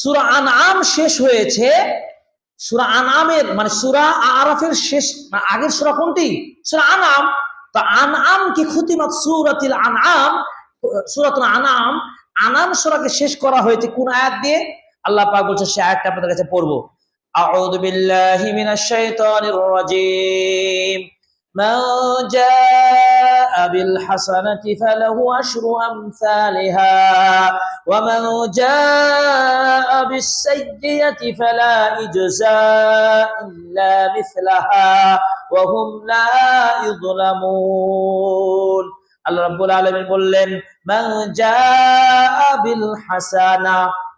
সুরা আনআম শেষ হয়েছে। সুরা আনআমের মানে সুরা আরাফের শেষ আগের সুরা কোনটি? সুরা আনআম। তো আনআম কি খুতিমাত সুরাতিল আনআম? সুরাতুল আনআম আনাম সুরাকে শেষ করা হয়েছে কোন আয়াত দিয়ে? আল্লাহ পাক বলছে, সে আয়াতটা আপনাদের কাছে পড়ব। আউযু বিল্লাহি মিনাশ শাইতানির রাজীম। মান بالحسنة فله عشر أمثالها ومن جاء بالسيئة فلا يجزى إلا مثلها وهم لا يظلمون আল্লাহ রাব্বুল আলামিন বললেন মান জাআ বিল হাসানা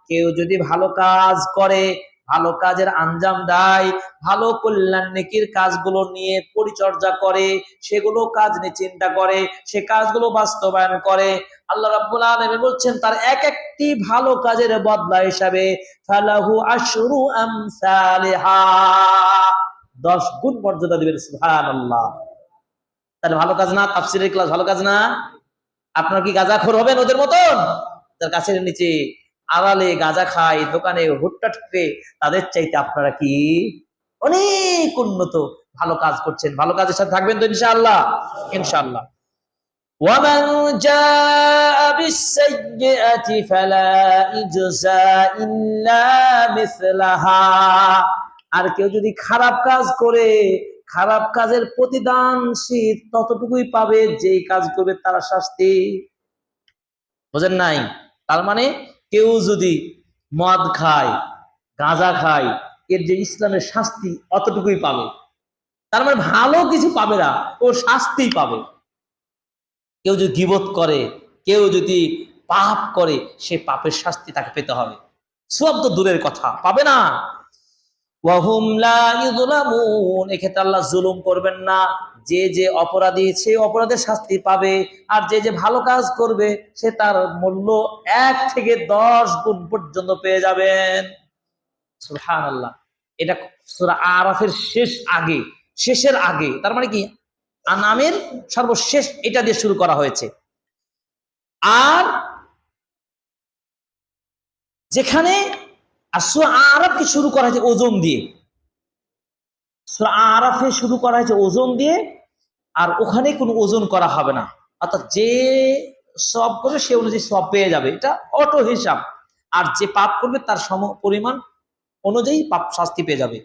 কেউ যদি ভালো কাজ করে ভালো কাজের আঞ্জাম দেয়, ভালো কল্যাণ নেকির কাজগুলো নিয়ে পরিচর্যা করে, সেগুলো কাজ নিয়ে চিন্তা করে, সে কাজগুলো বাস্তবায়ন করে। আল্লাহ রাব্বুল আলামিন বলছেন, তার এক একটি ভালো কাজের বদলা হিসাবে, ফালাহু আশরু আমসালিহা। 10 গুণ মর্যাদা দিবেন, সুবহানাল্লাহ। তাহলে ভালো কাজ না, তাফসিরের ক্লাস ভালো কাজ না? আপনার কি গাঁজাখোর হবেন ওদের মতন? তার গাছের নিচে আড়ালে গাঁজা খায় দোকানে হুট্টা ঠুকে তাদের চাইতে আপনারা কি অনেক উন্নত ভালো কাজ করছেন ভালো কাজের সাথে থাকবেন তো ইনশাআল্লাহ ইনশাআল্লাহ ومن جاء بالسيئة فلا يجزى إلا مثلها আর কেউ যদি খারাপ কাজ করে খারাপ কাজের প্রতিদান সে ততটুকুই পাবে যেই কাজ করবে তারা শাস্তি বোঝেন নাই তার মানে কেউ যদি মদ খায়, গাঁজা খায়, এর যে ইসলামের শাস্তি অতটুকুই পাবে। তার মানে ভালো কিছু পাবে না, ও শাস্তি পাবে। কেউ যদি গিবত করে, কেউ যদি পাপ করে, সে পাপের শাস্তি তাকে পেতে হবে। সব তো দূরের কথা, পাবে না। এক্ষেত্রে আল্লাহ জুলুম করবেন না। যে যে অপরাধী সে অপরাধের শাস্তি পাবে আর যে যে ভালো কাজ করবে সে তার মূল্য এক থেকে দশ গুণ পর্যন্ত পেয়ে যাবেন। সুবহানাল্লাহ। এটা সূরা আরাফের শেষ আগে, শেষের আগে, তার মানে কি? আনামের সর্বশেষ এটা দিয়ে শুরু করা হয়েছে। আর যেখানে আর সুরা আরাফকে শুরু করা হয়েছে ওজন দিয়ে। আরাফে শুরু করা হয়েছে ওজন দিয়ে, আর ওখানে কোনো ওজন করা হবে না। অর্থাৎ যে সব করবে সে অনুযায়ী সব পেয়ে যাবে। এটা অটো হিসাব আর যে পাপ করবে, তার সম পরিমাণ অনুযায়ী পাপ শাস্তি পেয়ে যাবে।